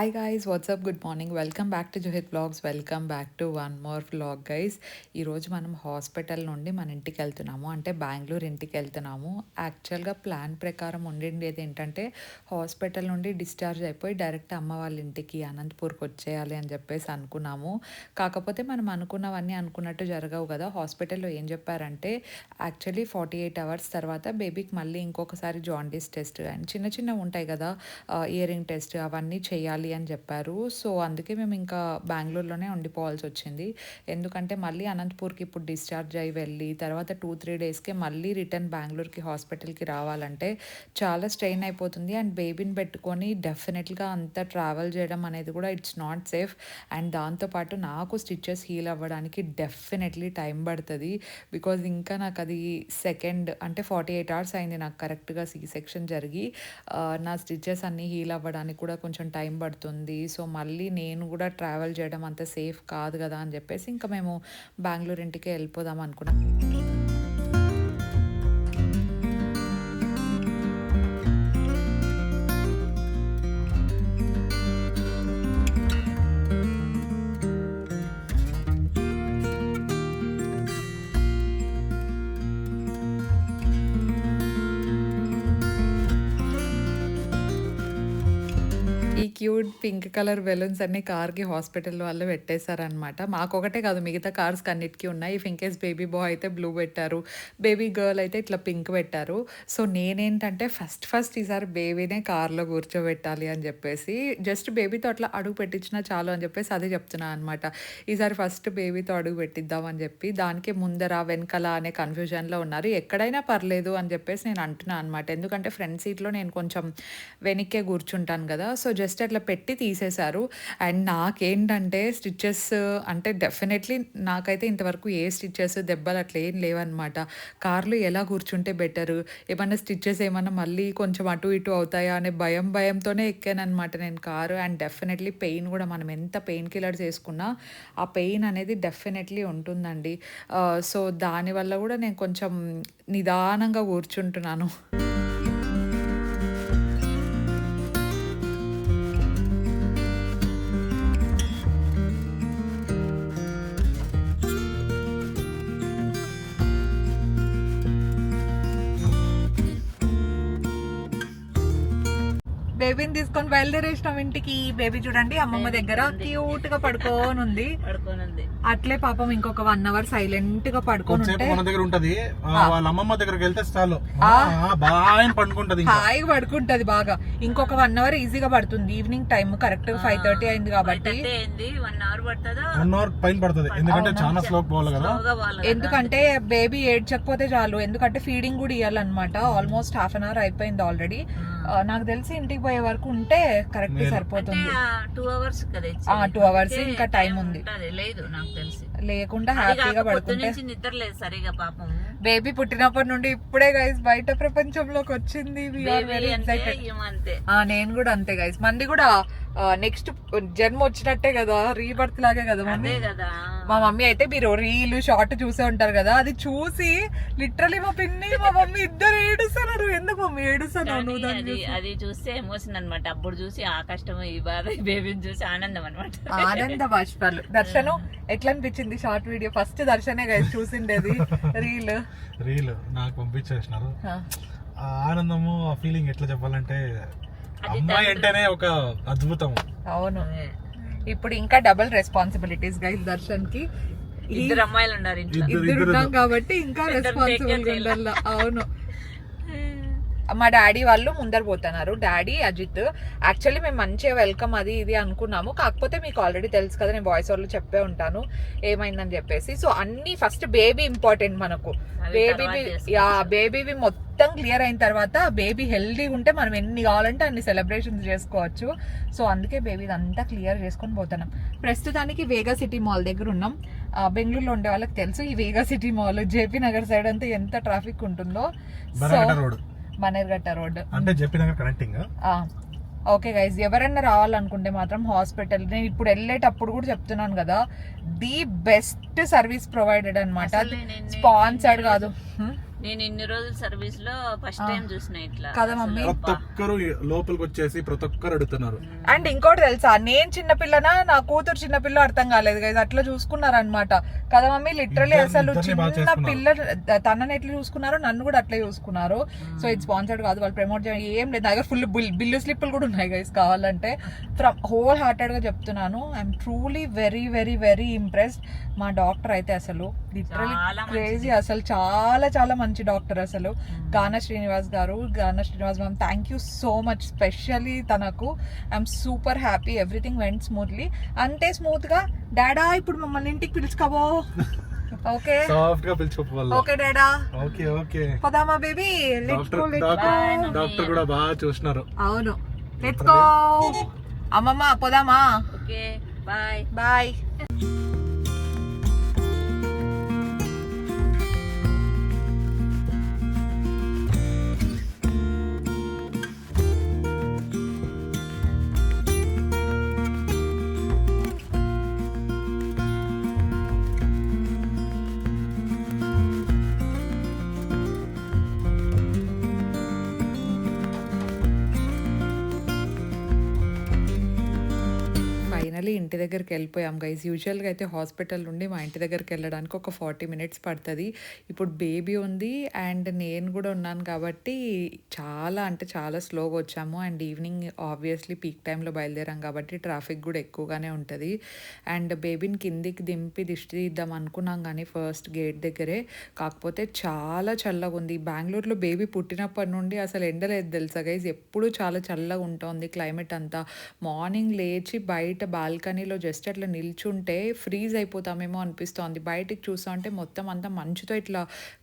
Hi guys what's up good morning welcome back to Johith vlogs welcome back to one more vlog guys ఈరోజు మనం hospital నుండి మన ఇంటికి వెళ్తున్నాము. అంటే బెంగళూరు ఇంటికి వెళ్తున్నాము. యాక్చువల్గా ప్లాన్ ప్రకారం ఉండిండేది ఏంటంటే హాస్పిటల్ నుండి డిశ్చార్జ్ అయిపోయి డైరెక్ట్ అమ్మ వాళ్ళ ఇంటికి అనంతపూర్కి వచ్చేయాలి అని చెప్పేసి అనుకున్నాము. కాకపోతే మనం అనుకున్నవన్నీ అనుకున్నట్టు జరగవు కదా. హాస్పిటల్లో ఏం చెప్పారంటే యాక్చువల్లీ ఫార్టీ ఎయిట్ అవర్స్ తర్వాత బేబీకి మళ్ళీ ఇంకొకసారి జాండీస్ టెస్ట్ అండ్ చిన్న చిన్నవి ఉంటాయి కదా uh, ఇయరింగ్ టెస్ట్ అవన్నీ చేయాలి అని చెప్పారు. సో అందుకే మేము ఇంకా బెంగళూరులోనే ఉండిపోవాల్సి వచ్చింది. ఎందుకంటే మళ్ళీ అనంతపూర్కి ఇప్పుడు డిశ్చార్జ్ అయ్యి వెళ్ళి తర్వాత టూ త్రీ డేస్కే మళ్ళీ రిటర్న్ బెంగళూరుకి హాస్పిటల్కి రావాలంటే చాలా స్ట్రెయిన్ అయిపోతుంది. అండ్ బేబీని పెట్టుకొని డెఫినెట్గా అంత ట్రావెల్ చేయడం అనేది కూడా ఇట్స్ నాట్ సేఫ్. అండ్ దాంతోపాటు నాకు స్టిచ్చెస్ హీల్ అవ్వడానికి డెఫినెట్లీ టైం పడుతుంది. బికాజ్ ఇంకా నాకు అది సెకండ్ అంటే ఫార్టీ ఎయిట్ అవర్స్ అయింది నాకు కరెక్ట్గా సీ సెక్షన్ జరిగి. నా స్టిచ్చెస్ అన్నీ హీల్ అవ్వడానికి కూడా కొంచెం టైం పడుతుంది. సో మళ్ళీ నేను కూడా ట్రావెల్ చేయడం అంత సేఫ్ కాదు కదా అని చెప్పేసి ఇంకా మేము బెంగళూరు ఇంటికి వెళ్ళిపోదాం అనుకున్నాం. పింక్ కలర్ బెలూన్స్ అన్ని కార్కి హాస్పిటల్ వాళ్ళు పెట్టేశారనమాట మాకొకటే కాదు మిగతా కార్స్ అన్నిటికీ ఉన్నాయి. ఇఫ్ బేబీ బాయ్ అయితే బ్లూ పెట్టారు బేబీ గర్ల్ అయితే ఇట్లా పింక్ పెట్టారు. సో నేనేంటంటే ఫస్ట్ ఫస్ట్ ఈసారి బేబీనే కార్లో కూర్చోబెట్టాలి అని చెప్పేసి జస్ట్ బేబీతో అట్లా అడుగు పెట్టించినా చాలు అని చెప్పేసి అదే చెప్తున్నా అనమాట ఈసారి ఫస్ట్ బేబీతో అడుగు పెట్టిద్దాం అని చెప్పి దానికి ముందర వెనకల అనే కన్ఫ్యూజన్లో ఉన్నారు. ఎక్కడైనా పర్లేదు అని చెప్పేసి నేను అంటున్నాను అనమాట ఎందుకంటే ఫ్రంట్ సీట్లో నేను కొంచెం వెనక్కే కూర్చుంటాను కదా సో జస్ట్ అట్లా పెట్టి తీసేశారు. అండ్ నాకేంటంటే స్టిచ్చెస్ అంటే డెఫినెట్లీ నాకైతే ఇంతవరకు ఏ స్టిచ్చెస్ దెబ్బలు అట్లా ఏం లేవన్నమాట. కార్లు ఎలా కూర్చుంటే బెటర్? ఏమన్నా స్టిచ్చెస్ ఏమన్నా మళ్ళీ కొంచెం అటు ఇటు అవుతాయా అనే భయం భయంతోనే ఎక్కానమాట నేను కారు. అండ్ డెఫినెట్లీ పెయిన్ కూడా మనం ఎంత పెయిన్ కిల్లర్స్ వేసుకున్నా ఆ పెయిన్ అనేది డెఫినెట్లీ ఉంటుందండి. సో దానివల్ల కూడా నేను కొంచెం నిదానంగా కూర్చుంటున్నాను. బేబీని తీసుకొని బయలుదేరేసినాం ఇంటికి. బేబీ చూడండి అమ్మమ్మ దగ్గర క్యూట్గా పడుకోని ఉంది పడుకోనుంది. అట్లే పాపం ఇంకొక వన్ అవర్ సైలెంట్గా పడుకొని కొంతసేపు ఉంటే మన దగ్గర ఉంటది. ఆ, వాళ్ళ అమ్మమ్మ దగ్గరికి వెళ్తే చాలు. బాగా పండుకుంటది ఇంకా. హాయిగా పడుకుంటది బాగా. ఇంకొక వన్ అవర్ ఈజీగా పడుతుంది. ఈవినింగ్ టైం కరెక్ట్గా ఫైవ్ థర్టీ అయింది కాబట్టి. అంటే ఏంది వన్ అవర్ పడుతుందా? వన్ అవర్ పైన పడుతుంది. ఎందుకంటే చాలా స్లో పోవాలి కదా. ఎందుకంటే బేబీ ఏడ్చకపోతే చాలు. ఎందుకంటే ఫీడింగ్ కూడా ఇవ్వాలన్నమాట ఆల్మోస్ట్ హాఫ్ అన్ అవర్ అయిపోయింది ఆల్రెడీ నాకు తెలిసి ఇంటికి పోయే వరకు ఉంటే కరెక్ట్ సరిపోతుంది. టూ అవర్స్ కదా hours అందుకే ఇంకా time ఉంది. లేదు నాకు తెలిసి. లేకుండా హ్యాపీగా పడుకుంటే. నిద్ర లేదు సరిగా పాపం. బేబీ పుట్టినప్పటి నుండి ఇప్పుడే గైస్ బయట ప్రపంచంలోకి వచ్చింది. నేను కూడా అంతే గైస్ మంది కూడా నెక్స్ట్ జన్మ వచ్చినట్టే కదా రీబర్త్ లాగే కదా మమ్మీ. మా మమ్మీ అయితే మీరు రీల్ షార్ట్ చూసే ఉంటారు కదా అది చూసి లిటరలీ మా పిన్ని మా మమ్మీ ఇద్దరు ఏడుస్తున్నారు. ఎందుకు మమ్మీ దాన్ని అది చూసి? అది చూస్తే ఎమోషన్ అన్నమాట. అప్పుడు చూసి ఆ కష్టం ఈ బాధ ఈ బేబీని చూసి ఆనందం అనమాట ఆనంద బాష్పాలు. దర్శనం ఎట్లా అనిపించింది షార్ట్ వీడియో. ఫస్ట్ దర్శనే గైస్ చూసిండేది. రీల్ రీల్ నాకు పంపించేసినారు. ఆ ఆనందము ఆ ఫీలింగ్ ఎట్లా చెప్పాలంటే అమ్మాయి అంటేనే ఒక అద్భుతం అవును. ఇప్పుడు ఇంకా డబుల్ రెస్పాన్సిబిలిటీస్ గైస్ దర్శన్కి ఇద్దరు అమ్మాయిలు ఉన్నారు ఇంట్లో. ఇద్దరు ఉన్నాం కాబట్టి ఇంకా ఇద్దరు రెస్పాన్సిబుల్ take care ఉండాల. అవును. మా డాడీ వాళ్ళు ముందర పోతున్నారు. డాడీ అజిత్ యాక్చువల్లీ మేము మంచిగా వెల్కమ్ అది ఇది అనుకున్నాము. కాకపోతే మీకు ఆల్రెడీ తెలుసు కదా నేను వాయిస్ వాళ్ళు చెప్పే ఉంటాను. ఏమైందని చెప్పేసి. సో అన్ని ఫస్ట్ బేబీ ఇంపార్టెంట్ మనకు. అవి బేబీ తర్వాత చేసుకోవచ్చు. యా బేబీవి మొత్తం క్లియర్ అయిన తర్వాత బేబీ హెల్దీ ఉంటే మనం ఎన్ని కావాలంటే అన్ని సెలబ్రేషన్స్ చేసుకోవచ్చు. సో అందుకే బేబీ అంతా క్లియర్ చేసుకొని పోతున్నాం. ప్రస్తుతానికి వేగా సిటీ మాల్ దగ్గర ఉన్నాం. బెంగళూరులో ఉండే వాళ్ళకి తెలుసు ఈ Vega city mall JP Nagar side అంతా ఎంత ట్రాఫిక్ ఉంటుందో. So Manergatta road. అంటే JP Nagar connecting okay guys ఎవరన్నా రావాలనుకుంటే మాత్రం హాస్పిటల్. నేను ఇప్పుడు వెళ్ళేటప్పుడు కూడా చెప్తున్నాను కదా ది బెస్ట్ సర్వీస్ ప్రొవైడెడ్ అనమాట స్పాన్సర్డ్ కాదు? నేను ఇన్ని రోజుల సర్వీస్లో ఫస్ట్ టైం చూసిన ఇట్లా. కదా మమ్మీ? ప్రతి ఒక్కరు లోపలికి వచ్చేసి ప్రతి ఒక్కరు అడుగుతున్నారు. అండ్ ఇంకోటి తెలుసా నేను చిన్నపిల్లనా నా కూతురు చిన్నపిల్ల అర్థం కాలేదు గైస్ అట్లా చూసుకున్నారు అనమాట కదా మమ్మీ? లిటరలీ అసలు చిన్న. పిల్ల తనని ఎట్లా చూసుకున్నారో నన్ను కూడా అట్లే చూసుకున్నారు. సో ఇది స్పాన్సర్డ్ కాదు వాళ్ళు ప్రమోట్ చేయడం ఏం లేదు. దగ్గర ఫుల్ బిల్లు స్లిప్పులు కూడా ఉన్నాయి గైస్ కావాలంటే. ఫ్రమ్ హోల్ హార్టెడ్గా చెప్తున్నాను I'm truly very very very impressed మా డాక్టర్ అయితే అసలు లిటరలీ. క్రేజీ అసలు చాలా చాలా మంచి డాక్టర్ అసలు. గాన శ్రీనివాస్ గారు. Gana Srinivas ma'am thank you so much specially తనకు. I'm super happy everything went smoothly అంతే స్మూత్గా డాడా ఇప్పుడు మమ్మల్ని ఇంటికి పిలుచుకోబో ఓకే సాఫ్ట్గా పిలిచిపోవాలి ఓకే డాడా ఓకే ఓకే పోదామా baby let's go let's doctor కూడా బాగా చూసినారు అవును. లెట్స్ గో అమ్మమ్మ పోదామా? ఓకే బాయ్ బాయ్ ఫైనలీ ఇంటి దగ్గరికి వెళ్ళిపోయాం గైస్ యూజువల్గా అయితే హాస్పిటల్ నుండి మా ఇంటి దగ్గరికి వెళ్ళడానికి ఒక ఫార్టీ మినిట్స్ పడుతుంది. ఇప్పుడు బేబీ ఉంది అండ్ నేను కూడా ఉన్నాను కాబట్టి చాలా అంటే చాలా స్లోగా వచ్చాము. అండ్ ఈవినింగ్ ఆబ్వియస్లీ పీక్ టైంలో బయలుదేరాం కాబట్టి ట్రాఫిక్ కూడా ఎక్కువగానే ఉంటుంది. అండ్ బేబీని కిందికి దింపి దిష్టి తీద్దాం అనుకున్నాం కానీ ఫస్ట్ గేట్ దగ్గరే. కాకపోతే చాలా చల్లగా ఉంది. బెంగళూరులో బేబీ పుట్టినప్పటి నుండి అసలు ఎండలేదు తెలుసా గైజ్ ఎప్పుడు చాలా చల్లగా ఉంటుంది క్లైమేట్ అంతా. మార్నింగ్ లేచి బయట బాల్కనీలో జస్ట్ అట్లా నిల్చుంటే ఫ్రీజ్ అయిపోతామేమో అనిపిస్తోంది. బయటికి చూస్తూ మొత్తం అంతా మంచుతో ఇట్లా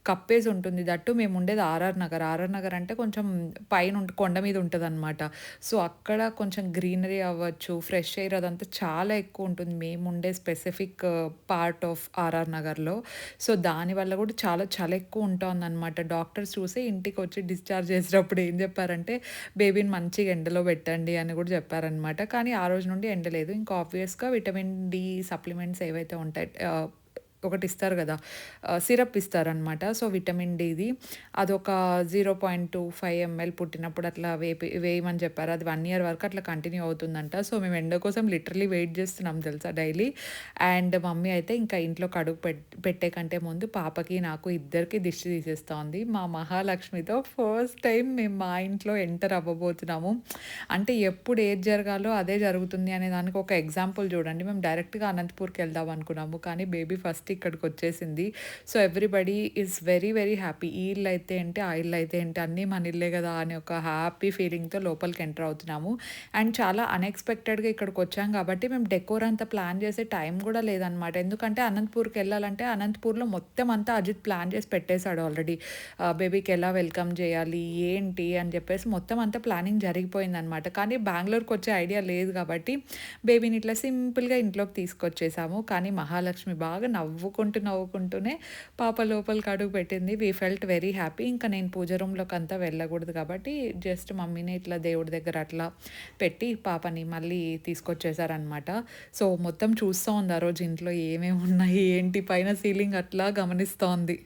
కప్పేసి ఉంటుంది. దట్టు మేము ఉండేది ఆర్ఆర్ నగర్. ఆర్ఆర్ నగర్ అంటే కొంచెం పైన కొండ మీద ఉంటుంది అనమాట సో అక్కడ కొంచెం గ్రీనరీ అవ్వచ్చు ఫ్రెష్ ఎయిర్ అదంతా చాలా ఎక్కువ ఉంటుంది. మేము ఉండే స్పెసిఫిక్ పార్ట్ ఆఫ్ ఆర్ఆర్ నగర్లో. సో దానివల్ల కూడా చాలా చాలా ఎక్కువ ఉంటుంది అనమాట డాక్టర్స్ చూసి ఇంటికి వచ్చి డిశ్చార్జ్ చేసేటప్పుడు ఏం చెప్పారంటే బేబీని మంచిగా ఎండలో పెట్టండి అని కూడా చెప్పారనమాట కానీ ఆ రోజు నుండి ఎండ లేదు ఇంకా ఆబ్వియస్గా విటమిన్ డి సప్లిమెంట్స్ ఏవైతే ఉంటాయి ఒకటి ఇస్తారు కదా సిరప్ ఇస్తారనమాట సో విటమిన్ డిది అదొక zero point two five ML పుట్టినప్పుడు అట్లా వేపి వేయమని చెప్పారు. అది వన్ ఇయర్ వరకు అట్లా కంటిన్యూ అవుతుందంట. సో మేము ఎండ కోసం లిటరలీ వెయిట్ చేస్తున్నాం తెలుసా డైలీ. అండ్ మమ్మీ అయితే ఇంకా ఇంట్లో కడుగు పెట్ పెట్టే కంటే ముందు పాపకి నాకు ఇద్దరికి దిష్టి తీసేస్తోంది. మా మహాలక్ష్మితో ఫస్ట్ టైం మేము మా ఇంట్లో ఎంటర్ అవ్వబోతున్నాము. అంటే ఎప్పుడు ఏది జరగాలో అదే జరుగుతుంది అనే దానికి ఒక ఎగ్జాంపుల్ చూడండి. మేము డైరెక్ట్గా అనంతపూర్కి వెళ్దాం అనుకున్నాము. కానీ బేబీ ఫస్ట్ ఇక్కడికి వచ్చేసింది so everybody is very very happy ఈ ఇల్లు అయితే ఏంటి ఆ ఇల్లు అయితే ఏంటి అన్నీ మన ఇల్లే కదా అనే ఒక హ్యాపీ ఫీలింగ్తో లోపలికి ఎంటర్ అవుతున్నాము. అండ్ చాలా అన్ఎక్స్పెక్టెడ్గా ఇక్కడికి వచ్చాం కాబట్టి మేము డెకోర్ అంతా ప్లాన్ చేసే టైం కూడా లేదనమాట ఎందుకంటే అనంతపూర్కి వెళ్ళాలంటే అనంతపూర్లో మొత్తం అంతా అజిత్ ప్లాన్ చేసి పెట్టేశాడు ఆల్రెడీ బేబీకి ఎలా వెల్కమ్ చేయాలి ఏంటి? అని చెప్పేసి మొత్తం అంతా ప్లానింగ్ జరిగిపోయింది అనమాట కానీ బెంగళూరుకి వచ్చే ఐడియా లేదు కాబట్టి బేబీని ఇట్లా సింపుల్గా ఇంట్లోకి తీసుకొచ్చేసాము. కానీ మహాలక్ష్మి బాగా నవ్వుకుంటూ నవ్వుకుంటూనే పాప లోపలికి అడుగు పెట్టింది. వీ ఫెల్ట్ వెరీ హ్యాపీ ఇంకా నేను పూజ రూమ్లోకి అంతా వెళ్ళకూడదు కాబట్టి జస్ట్ మమ్మీని ఇట్లా దేవుడి దగ్గర అట్లా పెట్టి పాపని మళ్ళీ తీసుకొచ్చేసారనమాట సో మొత్తం చూస్తూ ఉంది ఆ రోజు ఇంట్లో ఏమేమి ఉన్నాయి ఏంటి పైన సీలింగ్ అట్లా గమనిస్తోంది.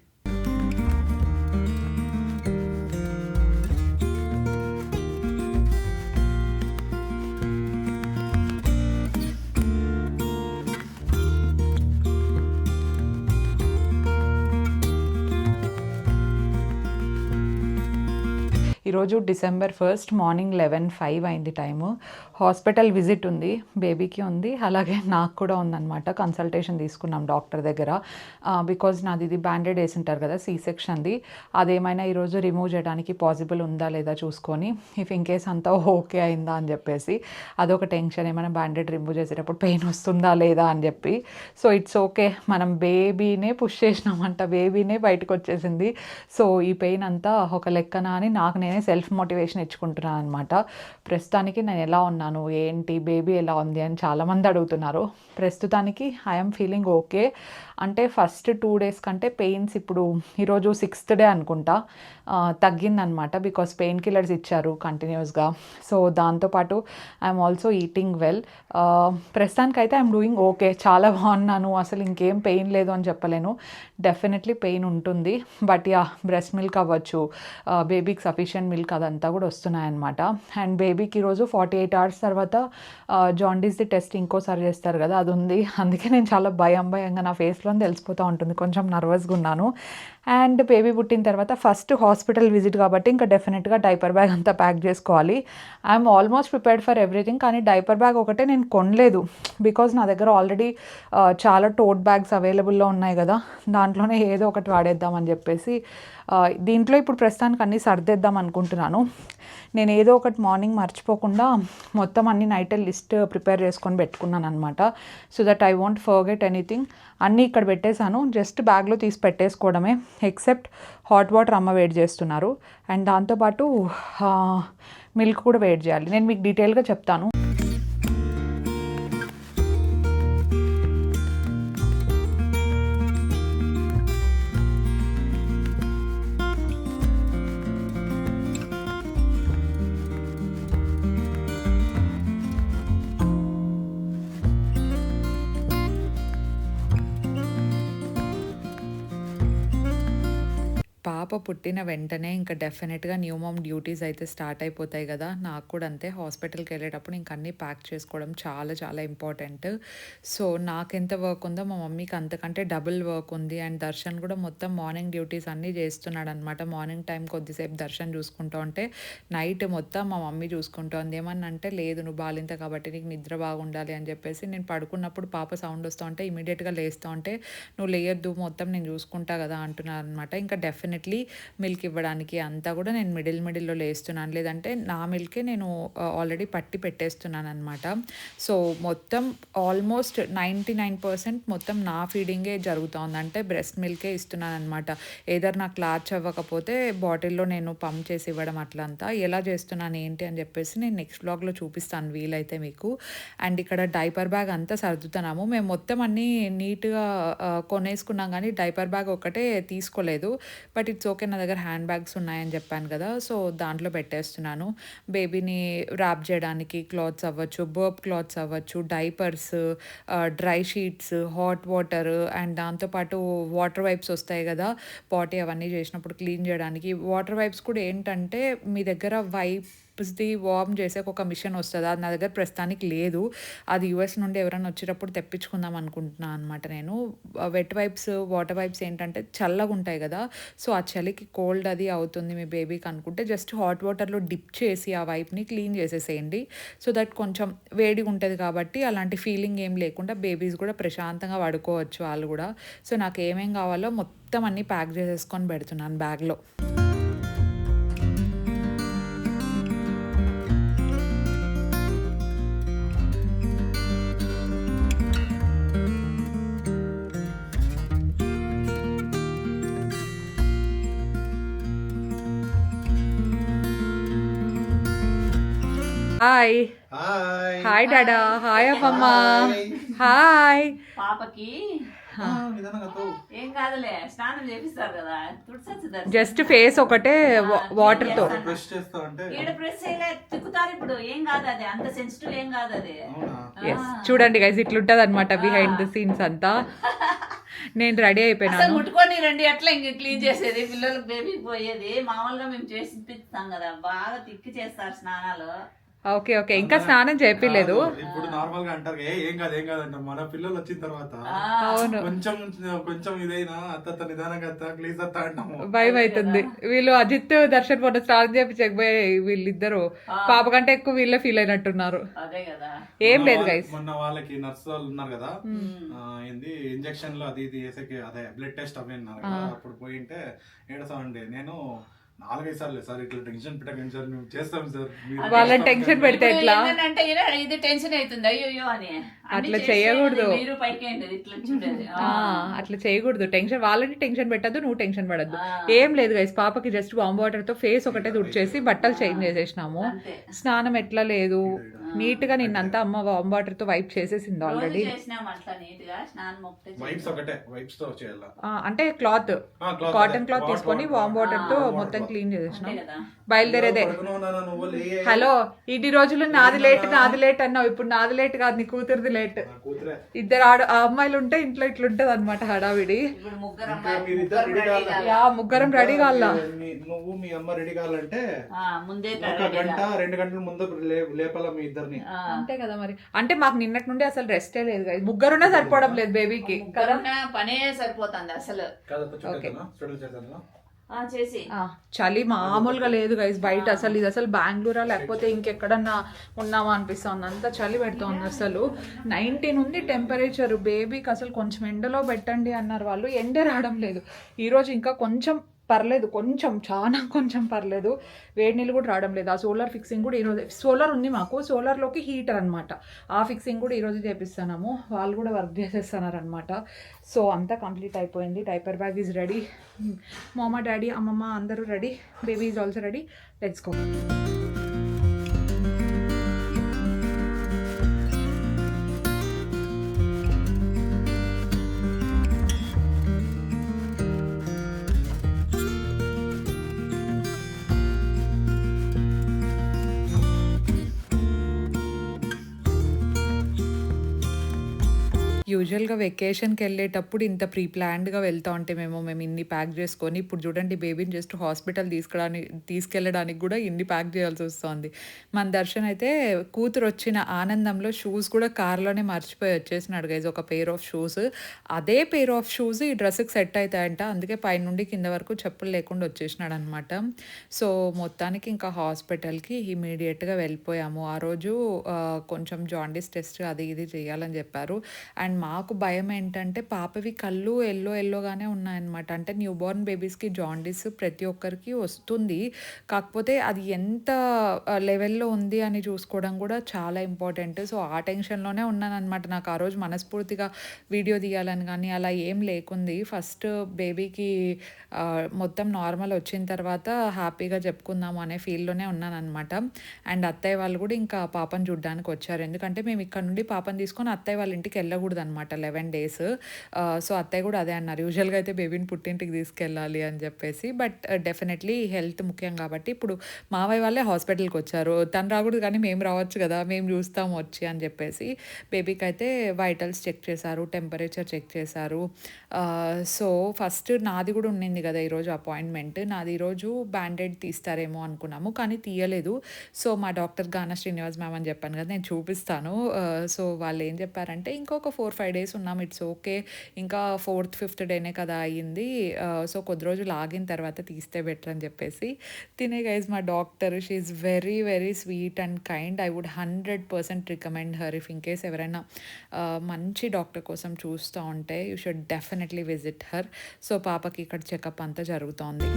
ఈరోజు December first morning eleven five అయింది టైము. హాస్పిటల్ విజిట్ ఉంది బేబీకి ఉంది అలాగే నాకు కూడా ఉందన్నమాట. కన్సల్టేషన్ తీసుకున్నాం డాక్టర్ దగ్గర. బికాజ్ నాది ఇది బ్యాండెడ్ వేసి ఉంటారు కదా సీ సెక్షన్ది అదేమైనా ఈరోజు రిమూవ్ చేయడానికి పాసిబుల్ ఉందా లేదా చూసుకొని ఇఫ్ ఇన్ కేస్ అంతా ఓకే అయిందా అని చెప్పేసి అదొక టెన్షన్ ఏమైనా బ్యాండెడ్ రిమూవ్ చేసేటప్పుడు పెయిన్ వస్తుందా లేదా అని చెప్పి. సో ఇట్స్ ఓకే మనం బేబీనే పుష్ చేసినామంట బేబీనే బయటకు వచ్చేసింది. సో ఈ పెయిన్ అంతా ఒక లెక్కన అని నాకు నేనే సెల్ఫ్ మోటివేషన్ ఇచ్చుకుంటున్నాను అనమాట ప్రస్తుతానికి నేను ఎలా ఉన్నాను? ఏంటి? బేబీ ఎలా ఉంది? అని చాలామంది అడుగుతున్నారు. ప్రస్తుతానికి ఐఎమ్ ఫీలింగ్ ఓకే అంటే ఫస్ట్ టూ డేస్ కంటే పెయిన్స్ ఇప్పుడు ఈరోజు సిక్స్త్ డే అనుకుంటా. తగ్గిందనమాట బికాస్ పెయిన్ కిల్లర్స్ ఇచ్చారు కంటిన్యూస్గా సో దాంతోపాటు ఐఎమ్ ఆల్సో ఈటింగ్ వెల్ ప్రస్తుతానికైతే ఐఎమ్ డూయింగ్ ఓకే చాలా బాగున్నాను. అసలు ఇంకేం పెయిన్ లేదు అని చెప్పలేను. డెఫినెట్లీ పెయిన్ ఉంటుంది. బట్ యా బ్రెస్ట్ మిల్క్ అవ్వచ్చు. బేబీకి సఫిషియెంట్ మిల్క్ అదంతా కూడా వస్తున్నాయన్నమాట. అండ్ బేబీకి ఈరోజు ఫార్టీ ఎయిట్ అవర్స్ తర్వాత జాండీస్ది టెస్ట్ ఇంకోసారి చేస్తారు కదా అది ఉంది అందుకే నేను చాలా భయం భయంగా నా ఫేస్లో తెలిసిపోతూ ఉంటుంది. కొంచెం నర్వస్గా ఉన్నాను. అండ్ బేబీ పుట్టిన తర్వాత ఫస్ట్ హాస్పిటల్ విజిట్ కాబట్టి ఇంకా డెఫినెట్గా డైపర్ బ్యాగ్ అంతా ప్యాక్ చేసుకోవాలి. I'm almost prepared for everything కానీ డైపర్ బ్యాగ్ ఒకటే నేను కొనలేదు. బికాజ్ నా దగ్గర ఆల్రెడీ చాలా టోట్ బ్యాగ్స్ అవైలబుల్లో ఉన్నాయి కదా. దాంట్లోనే ఏదో ఒకటి వాడేద్దామని చెప్పేసి దీంట్లో ఇప్పుడు ప్రస్తుతానికి అన్నీ సర్దేద్దాం అనుకుంటున్నాను. నేను ఏదో ఒకటి మార్నింగ్ మర్చిపోకుండా మొత్తం అన్ని నైట్ లిస్ట్ ప్రిపేర్ చేసుకొని పెట్టుకున్నాను అనమాట so that I want forget anything. అన్నీ ఇక్కడ పెట్టేశాను. జస్ట్ బ్యాగ్లో తీసి పెట్టేసుకోవడమే ఎక్సెప్ట్ హాట్ వాటర్ అమ్మ వేడి చేస్తున్నారు. అండ్ దాంతోపాటు మిల్క్ కూడా వేడి చేయాలి. నేను మీకు డీటెయిల్గా చెప్తాను. పుట్టిన వెంటనే ఇంకా డెఫినెట్గా న్యూ మామ్ డ్యూటీస్ అయితే స్టార్ట్ అయిపోతాయి కదా. నాకు కూడా అంతే. హాస్పిటల్కి వెళ్ళేటప్పుడు ఇంక అన్నీ ప్యాక్ చేసుకోవడం చాలా చాలా ఇంపార్టెంట్ సో నాకు ఎంత వర్క్ ఉందో మా మమ్మీకి అంతకంటే డబుల్ వర్క్ ఉంది. అండ్ దర్శన్ కూడా మొత్తం మార్నింగ్ డ్యూటీస్ అన్నీ చేస్తున్నాడు అనమాట మార్నింగ్ టైం కొద్దిసేపు దర్శన్ చూసుకుంటూ ఉంటే నైట్ మొత్తం మా మమ్మీ చూసుకుంటోంది ఏమన్నా అంటే లేదు నువ్వు బాలింత కాబట్టి నీకు నిద్ర బాగుండాలి అని చెప్పేసి నేను పడుకున్నప్పుడు పాప సౌండ్ వస్తూ ఉంటే ఇమీడియట్గా లేస్తూ ఉంటే నువ్వు లేయద్దు మొత్తం నేను చూసుకుంటా కదా అంటున్నాను అనమాట ఇంకా డెఫినెట్లీ మిల్క్ ఇవ్వడానికి అంతా కూడా నేను మిడిల్ మిడిల్లో లేస్తున్నాను. లేదంటే నా మిల్కే నేను ఆల్రెడీ పట్టి పెట్టేస్తున్నాను అనమాట సో మొత్తం ఆల్మోస్ట్ నైంటీ నైన్ పర్సెంట్ మొత్తం నా ఫీడింగే జరుగుతోంది. అంటే బ్రెస్ట్ మిల్కే ఇస్తున్నాను అనమాట ఏదర్ నాకు లార్జ్ అవ్వకపోతే బాటిల్లో నేను పంప్ చేసి ఇవ్వడం అట్లంతా. ఎలా చేస్తున్నాను ఏంటి అని చెప్పేసి నేను నెక్స్ట్ బ్లాగ్లో చూపిస్తాను వీలైతే మీకు. అండ్ ఇక్కడ డైపర్ బ్యాగ్ అంతా సర్దుతున్నాము. మేము మొత్తం అన్నీ నీట్గా కొనేసుకున్నాం కానీ డైపర్ బ్యాగ్ ఒక్కటే తీసుకోలేదు. బట్ ఇట్స్ ఓకే నా దగ్గర హ్యాండ్ బ్యాగ్స్ ఉన్నాయని చెప్పాను కదా సో దాంట్లో పెట్టేస్తున్నాను. బేబీని ర్యాప్ చేయడానికి క్లాత్స్ అవ్వచ్చు బర్బ్ క్లాత్స్ అవ్వచ్చు diapers dry sheets hot water and దాంతోపాటు వాటర్ వైప్స్ వస్తాయి కదా పాటీ అవన్నీ చేసినప్పుడు క్లీన్ చేయడానికి. వాటర్ వైప్స్ కూడా ఏంటంటే మీ దగ్గర వైప్ వైప్స్ది వార్మ్ చేసే ఒక మిషన్ వస్తుంది. అది నా దగ్గర ప్రస్తుతానికి లేదు. అది యూఎస్ నుండి ఎవరైనా వచ్చేటప్పుడు తెప్పించుకుందాం అనుకుంటున్నాను అనమాట నేను. వెట్ వైప్స్ వాటర్ వైప్స్ ఏంటంటే చల్లగా ఉంటాయి కదా. సో ఆ చలికి కోల్డ్ అది అవుతుంది మీ బేబీకి అనుకుంటే జస్ట్ హాట్ వాటర్లో డిప్ చేసి ఆ వైప్ని క్లీన్ చేసేసేయండి. సో దట్ కొంచెం వేడిగా ఉంటుంది కాబట్టి అలాంటి ఫీలింగ్ ఏం లేకుండా బేబీస్ కూడా ప్రశాంతంగా పడుకోవచ్చు వాళ్ళు కూడా. సో నాకు ఏమేం కావాలో మొత్తం అన్నీ ప్యాక్ చేసేసుకొని పెడుతున్నాను బ్యాగ్లో హాయ్ హాయ్ హాయ్ డాడా హాయ్ అమ్మమ్మ హాయ్ పాపకి? తో. ఏం కాదులే స్నానం చేపిస్తారు కదా. తుడిసొచ్చు. జస్ట్ ఫేస్ ఒకటే చేస్తా అంటే ఈడ ప్రెస్ చేయలే తిక్కుతారు ఇప్పుడు. ఏం కాదు అది. అంత సెన్సిటివ్ ఏం కాదు అది. చూడండి గైస్ ఇట్లుంటది అనమాట బిహైండ్ ద సీన్స్ అంతా. నేను రెడీ అసలు అయిపోయినాను ముట్టుకొని రండి ఎట్లా ఇంక క్లీన్ చేసేది. పిల్లలకు బేబీ పోయేది. మామూలుగా మేము చేసి ఇప్పిస్తాం కదా. బాగా తిక్కి చేస్తారు స్నానాలు. Okay okay. ఇంకా స్నానం చేపిలేదు. కాదు, ఇప్పుడు నార్మల్గా అంటారు "ఏ, ఏం కాదు ఏం కాదు అంటారు. మన పిల్లలు వచ్చిన తర్వాత అవును. కొంచెం కొంచెం ఇదైనా అత్త నిదానంగా అత్త ప్లీజ్ అత్త అంటాము. భయం అవుతుంది. వీళ్ళు అజిత్ దర్శన్ మొన్న స్నానం చేపించకపోయి వీళ్ళిద్దరు పాప కంటే ఎక్కువ వీళ్ళే ఫీల్ అయినట్టున్నారు. అదే కదా. ఏం లేదు గైస్ మొన్న వాళ్ళకి నర్స్ వాళ్ళు ఉన్నారు కదా. ఏంది ఇంజక్షన్లో అది ఇది వేసేకి అదే బ్లడ్ టెస్ట్ అవి ఉన్నారు కదా. అప్పుడు పోయింటే ఏడసా నేను నాలుగైదు సార్లు సార్ ఇట్లా టెన్షన్ పెట్టకండి సార్ మేము చేస్తాం సార్. మీరు వాళ్ళని టెన్షన్ పెడితే ఎట్లా? అంటే ఇది టెన్షన్ అవుతుంది అయ్యో అని. అట్లా చేయకూడదు. మీరు పైకి ఇట్లా చూడేది. అట్లా చేయకూడదు. టెన్షన్ వాళ్ళని టెన్షన్ పెట్టద్దు నువ్వు టెన్షన్ పడద్దు. ఏం లేదు గైస్ పాపకి జస్ట్ వామ్ వాటర్తో ఫేస్ ఒకటే తుడిచేసి బట్టలు చేంజ్ చేసేసినాము. స్నానం ఎట్లా లేదు. నీట్గా నిన్నంతా అమ్మ వామ్ వాటర్తో వైప్ చేసేసింది ఆల్రెడీ చేసినాం అట్లా నీట్గా స్నానం ఒకటే వైప్స్ ఒకటే వైప్స్తో చేయాలి? అంటే క్లాత్ కాటన్. క్లాత్ తీసుకొని. వామ్ వాటర్తో మొత్తం. క్లీన్ చేసేసినాం. కదా? బయలుదేరేదే. హలో ఇన్ని రోజులు నాది లేట్ నాది లేట్ అన్నావు. ఇప్పుడు నాది లేట్ కాదు నీ కూతురుది లేట్. ఇద్దరు ఆడ ఆ అమ్మాయిలు ఉంటే ఇంట్లో ఇట్లుంటది అనమాట హడావిడి. ఇప్పుడు ముగ్గురు రెడీ మీ- నువ్వు మీ అమ్మ రెడీ కావాలంటే గంట. రెండు గంటల ముందు లేపాల మీ ఇద్దరిని? అంతే కదా మరి. అంటే మాకు నిన్నటి నుండి అసలు రెస్టే లేదు guys. ముగ్గురున్నా సరిపోవడం లేదు బేబీకి కదా పనే సరిపోతుంది అసలు. కాదప్ప చలి మామూలుగా లేదు గైస్ బయట అసలు ఇది అసలు బెంగళూరా లేకపోతే ఇంకెక్కడన్నా ఉన్నామా అనిపిస్తుంది. అంత చలి పెడుతోంది అసలు. నైన్టీన్ ఉంది టెంపరేచర్ బేబీకి అసలు కొంచెం ఎండలో పెట్టండి అన్నారు వాళ్ళు. ఎండే రావడం లేదు. ఈరోజు ఇంకా కొంచెం పర్లేదు కొంచెం చాలా కొంచెం పర్లేదు. వేడి నీళ్ళు కూడా రావడం లేదు. ఆ సోలార్ ఫిక్సింగ్ కూడా ఈరోజు సోలార్ ఉంది మాకు. సోలార్లోకి హీటర్ అనమాట ఆ ఫిక్సింగ్ కూడా ఈరోజు చేపిస్తున్నాము. వాళ్ళు కూడా వర్క్ చేసేస్తున్నారు అనమాట సో అంతా కంప్లీట్ అయిపోయింది. డైపర్ బ్యాగ్ ఈజ్ రెడీ మామ డాడీ అమ్మమ్మ అందరూ ready baby is also ready let's go యూజువల్గా వెకేషన్కి వెళ్ళేటప్పుడు ఇంత ప్రీ ప్లాన్డ్గా వెళ్తా ఉంటే మేము మేము ఇన్ని ప్యాక్ చేసుకొని ఇప్పుడు చూడండి బేబీని జస్ట్ హాస్పిటల్ తీసుకురాని తీసుకెళ్ళడానికి కూడా ఇన్ని ప్యాక్ చేయాల్సి వస్తుంది. మన దర్శన్ అయితే కూతురు వచ్చిన ఆనందంలో షూస్ కూడా కార్లోనే మర్చిపోయి వచ్చేసినాడు గైజ్ ఒక పేర్ ఆఫ్ షూస్ అదే పేర్ ఆఫ్ షూస్ ఈ డ్రెస్కి సెట్ అవుతాయంట అందుకే పైనుండి కింద వరకు చెప్పులు లేకుండా వచ్చేసినాడు అనమాట సో మొత్తానికి ఇంకా హాస్పిటల్కి ఇమీడియట్గా వెళ్ళిపోయాము. ఆ రోజు కొంచెం జాండీస్ టెస్ట్ అది ఇది చేయాలని చెప్పారు. అండ్ మా నాకు భయం ఏంటంటే పాపవి కళ్ళు ఎల్లో ఎల్లోగానే ఉన్నాయన్నమాట. అంటే న్యూ బోర్న్ బేబీస్కి జాండీస్ ప్రతి ఒక్కరికి వస్తుంది. కాకపోతే అది ఎంత లెవెల్లో ఉంది అని చూసుకోవడం కూడా చాలా ఇంపార్టెంట్ సో ఆ టెన్షన్లోనే ఉన్నాను అనమాట నాకు ఆ రోజు మనస్ఫూర్తిగా వీడియో తీయాలని కానీ అలా ఏం లేకుంది. ఫస్ట్ బేబీకి మొత్తం నార్మల్ వచ్చిన తర్వాత హ్యాపీగా చెప్పుకుందాము అనే ఫీల్లోనే ఉన్నాను అనమాట అండ్ అత్తయ్య వాళ్ళు కూడా ఇంకా పాపను చూడడానికి వచ్చారు. ఎందుకంటే మేము ఇక్కడ నుండి పాపను తీసుకొని అత్తయ్య వాళ్ళ ఇంటికి వెళ్ళకూడదు అనమాట లెవెన్ డేస్ సో అత్తయ్య కూడా అదే అన్నారు యూజువల్గా అయితే బేబీని పుట్టింటికి తీసుకెళ్ళాలి అని చెప్పేసి. బట్ డెఫినెట్లీ హెల్త్ ముఖ్యం కాబట్టి ఇప్పుడు మావయ్య వాళ్ళే హాస్పిటల్కి వచ్చారు. తను రాకూడదు కానీ మేము రావచ్చు కదా మేము చూస్తాము వచ్చి అని చెప్పేసి బేబీకి అయితే వైటల్స్ చెక్ చేశారు టెంపరేచర్ చెక్ చేశారు. సో ఫస్ట్ నాది కూడా ఉండింది కదా ఈరోజు అపాయింట్మెంట్ నాది ఈరోజు బ్యాండెడ్ తీస్తారేమో అనుకున్నాము కానీ తీయలేదు. సో మా డాక్టర్ గాన శ్రీనివాస్ మ్యామ్ అని చెప్పాను కదా నేను చూపిస్తాను. సో వాళ్ళు ఏం చెప్పారంటే ఇంకొక ఫోర్ ఫైవ్ డేస్ ఉన్నాం ఇట్స్ ఓకే ఇంకా ఫోర్త్ ఫిఫ్త్ డేనే కదా అయ్యింది. సో కొద్ది రోజులు ఆగిన తర్వాత తీస్తే బెటర్ అని చెప్పేసి. తినే గైజ్ మా doctor she is very very sweet and kind I would hundred percent recommend her if in case ఎవరైనా మంచి డాక్టర్ కోసం చూస్తూ ఉంటే you should definitely visit her so పాపకి ఇక్కడ చెకప్ అంతా జరుగుతోంది.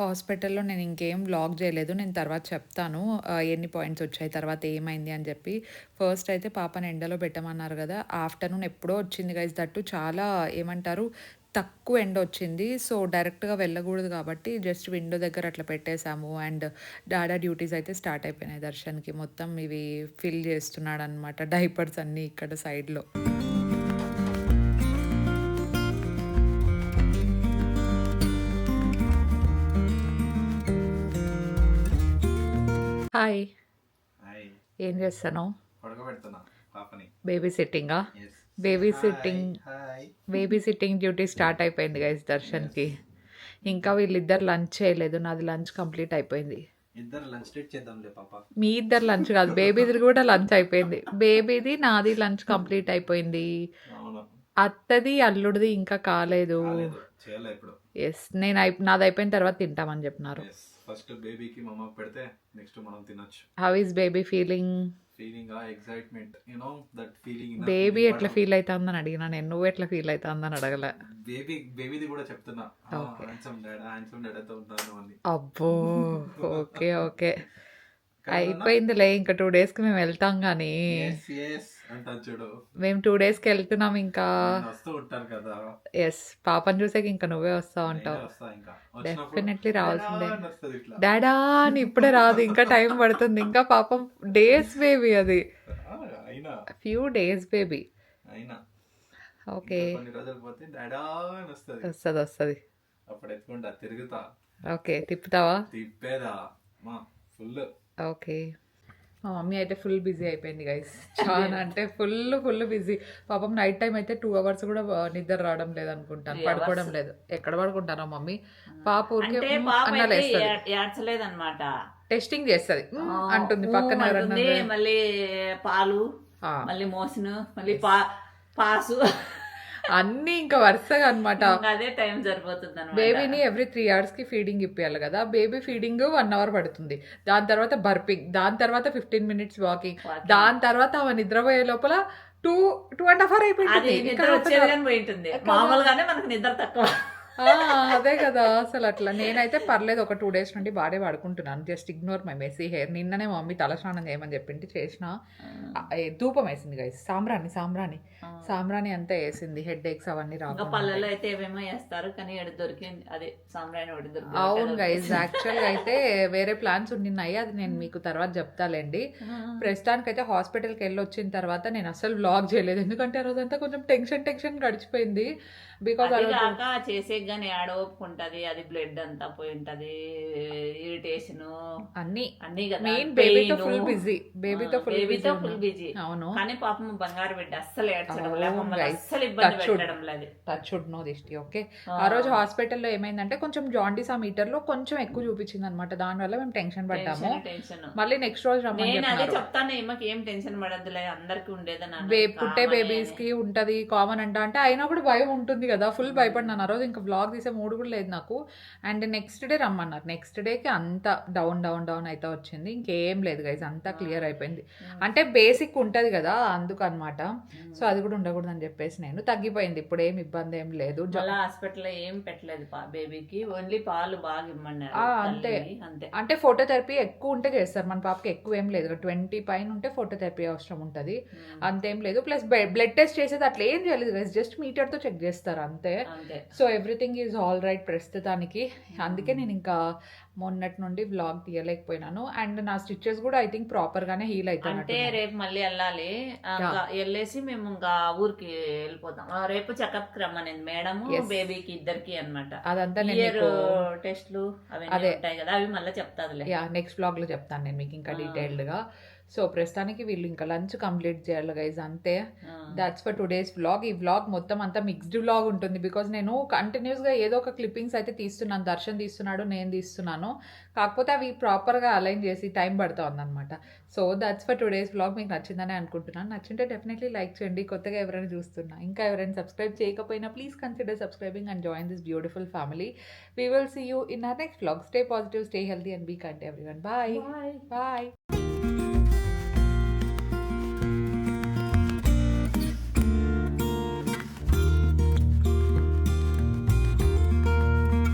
హాస్పిటల్లో నేను ఇంకేం బ్లాగ్ చేయలేదు నేను తర్వాత చెప్తాను ఎన్ని పాయింట్స్ వచ్చాయి తర్వాత ఏమైంది అని చెప్పి. ఫస్ట్ అయితే పాపని ఎండలో పెట్టమన్నారు కదా ఆఫ్టర్నూన్ ఎప్పుడో వచ్చింది గైజ్ దట్టు చాలా ఏమంటారు తక్కువ ఎండ వచ్చింది. సో డైరెక్ట్గా వెళ్ళకూడదు కాబట్టి జస్ట్ విండో దగ్గర అట్లా పెట్టేశాము. అండ్ డాడా డ్యూటీస్ అయితే స్టార్ట్ అయిపోయినాయి దర్శన్కి. మొత్తం ఇవి ఫిల్ చేస్తున్నాడు అనమాట డైపర్స్ అన్నీ ఇక్కడ సైడ్లో హాయ్. హాయ్. ఏం చేస్తాను baby సిట్టింగా. Baby sitting. Baby sitting duty start అయిపోయింది గైస్ దర్శన్కి. ఇంకా వీళ్ళిద్దరు లంచ్ చేయలేదు నాది లంచ్ కంప్లీట్ అయిపోయింది. ఇద్దరు లంచ్ డేట్ చేద్దాంలే పాప. మీ ఇద్దరు లంచ్ కాదు బేబీది కూడా లంచ్ అయిపోయింది. బేబీది నాది లంచ్ కంప్లీట్ అయిపోయింది. అత్తది అల్లుడిది ఇంకా కాలేదు. ఎస్ నేను నాది అయిపోయిన తర్వాత తింటామని చెప్పినారు. ఫస్ట్ బేబీకి మా అమ్మకి పెడితే నెక్స్ట్ మనం తినొచ్చు. How is baby feeling feeling ఆ excitement you know that feeling baby ఎట్లా ఫీల్ అవుతుందని అడిగినా నేను నువ్వు ఎట్లా ఫీల్ అవుతుందని అడగలే. బేబీ బేబీది కూడా చెప్తున్నా. హ్యాండ్సమ్ డాడ్ హ్యాండ్సమ్ డాడ్తో ఉన్నాను అని. అబ్బో ఓకే ఓకే అయిపోయిందిలే ఇంకా టూ డేస్కి మేము వెళ్తాం కానీ. మేము టూ డేస్కి వెళ్తున్నాం ఇంకా. ఎస్ పాపని చూసాక ఇంకా నువ్వే వస్తా ఉంటావు. Definitely రావాల్సిందే. "డాడా" అని ఇప్పుడే రాదు ఇంకా టైం పడుతుంది. ఇంకా పాపం డేస్ బేబీ అది. ఫ్యూ డేస్ బేబీ ఓకే వస్తది. వస్తుంది ఓకే తిప్పుతావా? తిప్పేదా? ఫుల్ ఓకే మా మమ్మీ అయితే ఫుల్ బిజీ అయిపోయింది గైస్ చాలా అంటే ఫుల్ ఫుల్ బిజీ పాపం నైట్ టైం అయితే టూ అవర్స్ కూడా నిద్ర రావడం లేదు అనుకుంటాను. పడుకోవడం. లేదు. ఎక్కడ పడుకుంటారా మమ్మీ? పాప ఊరికే ఏడ్చలేదన్నమాట. టెస్టింగ్ చేస్తుంది. అంటుంది పక్కన మళ్ళీ పాలు మళ్ళీ మోసను మళ్ళీ పా పాసు. అన్నీ ఇంకా వరుసగా అన్నమాట. ఇంకా అదే టైం సరిపోతుంది బేబీని ఎవ్రీ త్రీ అవర్స్కి ఫీడింగ్ ఇప్పియాలి కదా. బేబీ ఫీడింగ్ వన్ అవర్ పడుతుంది. దాని తర్వాత బర్పింగ్ దాని తర్వాత ఫిఫ్టీన్ మినిట్స్ వాకింగ్. దాని తర్వాత ఆమె నిద్రపోయే లోపల two two and half hour అయిపోయింది. మామూలుగానే మనకు నిద్ర తక్కువ. అదే కదా అసలు అట్లా. నేనైతే పర్లేదు ఒక టూ డేస్ నుండి బాడే పడుకుంటున్నాను just ignore my messy hair నిన్ననే మా మమ్మీ తలస్నానం చేయమని చెప్పింటి చేసిన. ధూపం వేసింది గైస్ సాంబ్రాణి సాంబ్రాణి. సాంబ్రాణి అంతా వేసింది హెడ్ ఏక్స్ అవన్నీ రాకుండా. పల్లెల్లో అయితే ఏమేమో వేస్తారు కానీ ఎడ దొరికింది అదే సాంబ్రాణి అవును గైజ్ యాక్చువల్గా అయితే వేరే ప్లాన్స్ ఉన్నాయి అది నేను మీకు తర్వాత చెప్తాలేండి. ప్రస్తుతానికి అయితే హాస్పిటల్కి వెళ్ళి వచ్చిన తర్వాత నేను అసలు వ్లాగ్ చేయలేదు. ఎందుకంటే ఆ రోజంతా కొంచెం టెన్షన్ టెన్షన్ గడిచిపోయింది. బికాస్ చేసే కానీ ఆడ ఒప్పుకుంటది అది బ్లడ్ అంతా పోయి ఉంటది ఇరిటేషన్ అన్ని. అన్ని కదా మెయిన్ బేబీతో. ఫుల్ బిజీ బేబీతో ఫుల్ బేబీతో ఫుల్ బిజీ అవును. కానీ పాపం బంగారు బిడ్డ అస్సలు ఏడ్చడం. అస్సలు ఇబ్బంది. పెట్టడం లేదు. టచ్ నో దిష్టి ఓకే ఆ. రోజు హాస్పిటల్లో ఏమైందంటే కొంచెం జాండీస్ ఆ మీటర్లో కొంచెం ఎక్కువ చూపించింది అనమాట దానివల్ల మేము టెన్షన్ పడ్డాము. మళ్ళీ నెక్స్ట్ రోజు రమ్మని నేను అదే చెప్పినారు. చెప్తాను ఈమెకి ఏం టెన్షన్ పడద్దులే అందరికి ఉండేదని పుట్టే బేబీస్. కి ఉంటది కామన్ అంట. అంటే అయినా కూడా భయం ఉంటుంది కదా ఫుల్ భయపడినాను. ఆ రోజు ఇంకా బ్లాగ్ తీసే మూడు కూడా లేదు నాకు. అండ్ నెక్స్ట్ డే రమ్మన్నారు. నెక్స్ట్ డేకి అంతా డౌన్ డౌన్ డౌన్ అయితే వచ్చింది. ఇంకేం లేదు గైజ్ అంతా క్లియర్ అయిపోయింది. అంటే బేసిక్ ఉంటది కదా అందుకు అనమాట సో అది కూడా ఉండకూడదు అని చెప్పేసి నేను తగ్గిపోయింది. ఇప్పుడు ఏం ఇబ్బంది ఏం లేదు. హాస్పిటల్ ఏం పెట్టలేదు బేబీకి ఓన్లీ పాలు బాగా ఇమ్మన్నారు ఆ, అంతే. అంటే ఫోటోథెరపీ ఎక్కువ ఉంటే చేస్తారు. మన పాపకి ఎక్కువ ఏం లేదు. ట్వంటీ పైన ఉంటే ఫోటోథెరపీ అవసరం ఉంటుంది. అంతేం లేదు. ప్లస్ బ్లడ్ టెస్ట్ చేసేది అట్లా ఏం చేయలేదు జస్ట్ మీటర్తో చెక్ చేస్తారు అంతే. అంతే. So everything is all right ప్రస్తుతానికి. అందుకే నేను ఇంకా మొన్నటి నుండి వ్లాగ్ తీయలేకపోయినాను. అండ్ నా స్టిచెస్ కూడా ఐ థింక్ ప్రాపర్ గానే హీల్ అంటే అవుతాయి రేపు మళ్ళీ వెళ్ళాలి. వెళ్ళేసి మేము ఇంకా ఊరికి వెళ్ళిపోతాం. రేపు చెకప్ రమ్మనింది మేడం. బేబీకి ఇద్దరికి అన్నమాట. అదంతా నేను టెస్ట్లు అదే. ఉంటాయి కదా అవి మళ్ళీ చెప్తాదిలే. యా నెక్స్ట్ బ్లాగ్లో చెప్తాను నేను మీకు ఇంకా. డీటెయిల్డ్గా. సో ప్రస్తుతానికి వీళ్ళు ఇంకా లంచ్ కంప్లీట్ చేయాలి గైజ్ అంతే. దాట్స్ ఫర్ టుడేస్ వ్లాగ్ ఈ వ్లాగ్ మొత్తం అంతా మిక్స్డ్ వ్లాగ్ ఉంటుంది బికాజ్ నేను కంటిన్యూస్గా ఏదో ఒక క్లిప్పింగ్స్ అయితే తీస్తున్నాను. దర్శన్ తీస్తున్నాడు నేను తీస్తున్నాను. కాకపోతే అవి ప్రాపర్గా అలైన్ చేసి టైం పడుతూ ఉందన్నమాట so that's for today's vlog మీకు నచ్చిందని అనుకుంటున్నాను. నచ్చింటే డెఫినెట్లీ లైక్ చేయండి. కొత్తగా ఎవరైనా చూస్తున్నా ఇంకా ఎవరైనా సబ్స్క్రైబ్ చేయకపోయినా please consider subscribing and join this beautiful family we will see you in our next vlog stay positive stay healthy and be can't everyone bye. Bye